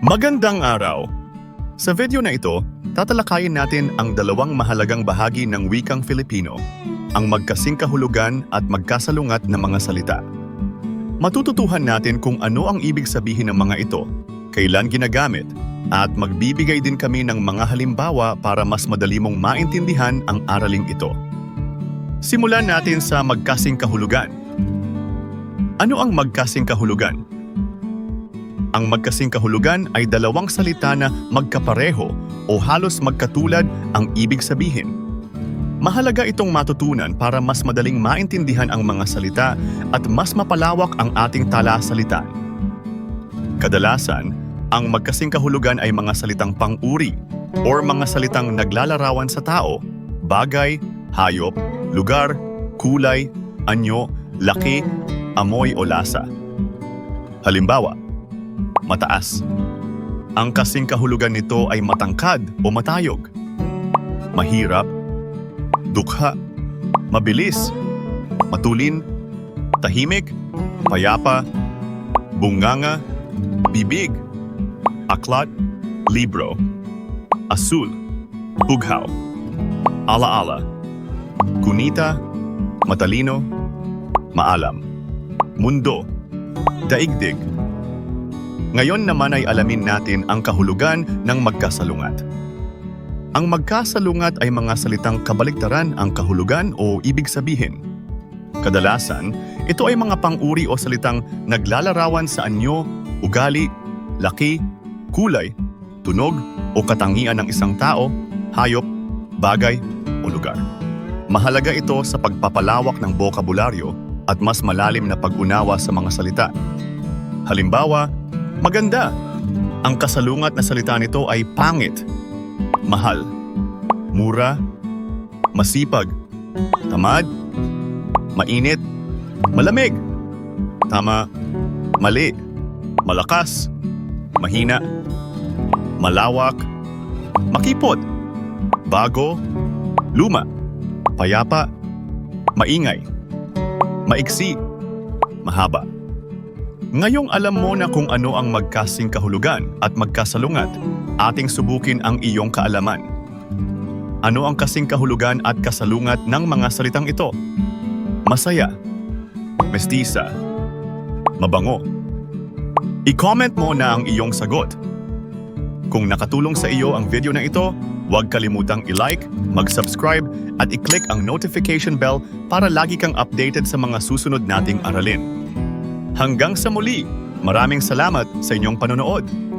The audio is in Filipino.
Magandang araw! Sa video na ito, tatalakayin natin ang dalawang mahalagang bahagi ng wikang Filipino, ang magkasing kahulugan at magkasalungat na mga salita. Matututuhan natin kung ano ang ibig sabihin ng mga ito, kailan ginagamit, at magbibigay din kami ng mga halimbawa para mas madali mong maintindihan ang araling ito. Simulan natin sa magkasing kahulugan. Ano ang magkasing kahulugan? Ang magkasing kahulugan ay dalawang salita na magkapareho o halos magkatulad ang ibig sabihin. Mahalaga itong matutunan para mas madaling maintindihan ang mga salita at mas mapalawak ang ating talasalitan. Kadalasan, ang magkasing kahulugan ay mga salitang pang-uri or mga salitang naglalarawan sa tao, bagay, hayop, lugar, kulay, anyo, laki, amoy o lasa. Halimbawa, mataas. Ang kasing kahulugan nito ay matangkad o matayog. Mahirap, dukha, mabilis, matulin, tahimik, payapa, bunganga, bibig, aklat, libro, asul, bughaw, alaala, kunita, matalino, maalam, mundo, daigdig, ngayon naman ay alamin natin ang kahulugan ng magkasalungat. Ang magkasalungat ay mga salitang kabaligtaran ang kahulugan o ibig sabihin. Kadalasan, ito ay mga pang-uri o salitang naglalarawan sa anyo, ugali, laki, kulay, tunog o katangian ng isang tao, hayop, bagay o lugar. Mahalaga ito sa pagpapalawak ng bokabularyo at mas malalim na pag-unawa sa mga salita. Halimbawa, Maganda. Ang kasalungat na salita nito ay pangit, mahal, mura, masipag, tamad, mainit, malamig, tama, mali, malakas, mahina, malawak, makipot, bago, luma, payapa, maingay, maiksi, mahaba. Ngayong alam mo na kung ano ang magkasing kahulugan at magkasalungat, ating subukin ang iyong kaalaman. Ano ang kasing kahulugan at kasalungat ng mga salitang ito? Masaya, mestiza, mabango. I-comment mo na ang iyong sagot. Kung nakatulong sa iyo ang video na ito, huwag kalimutang i-like, mag-subscribe at i-click ang notification bell para lagi kang updated sa mga susunod nating aralin. Hanggang sa muli, maraming salamat sa inyong panonood.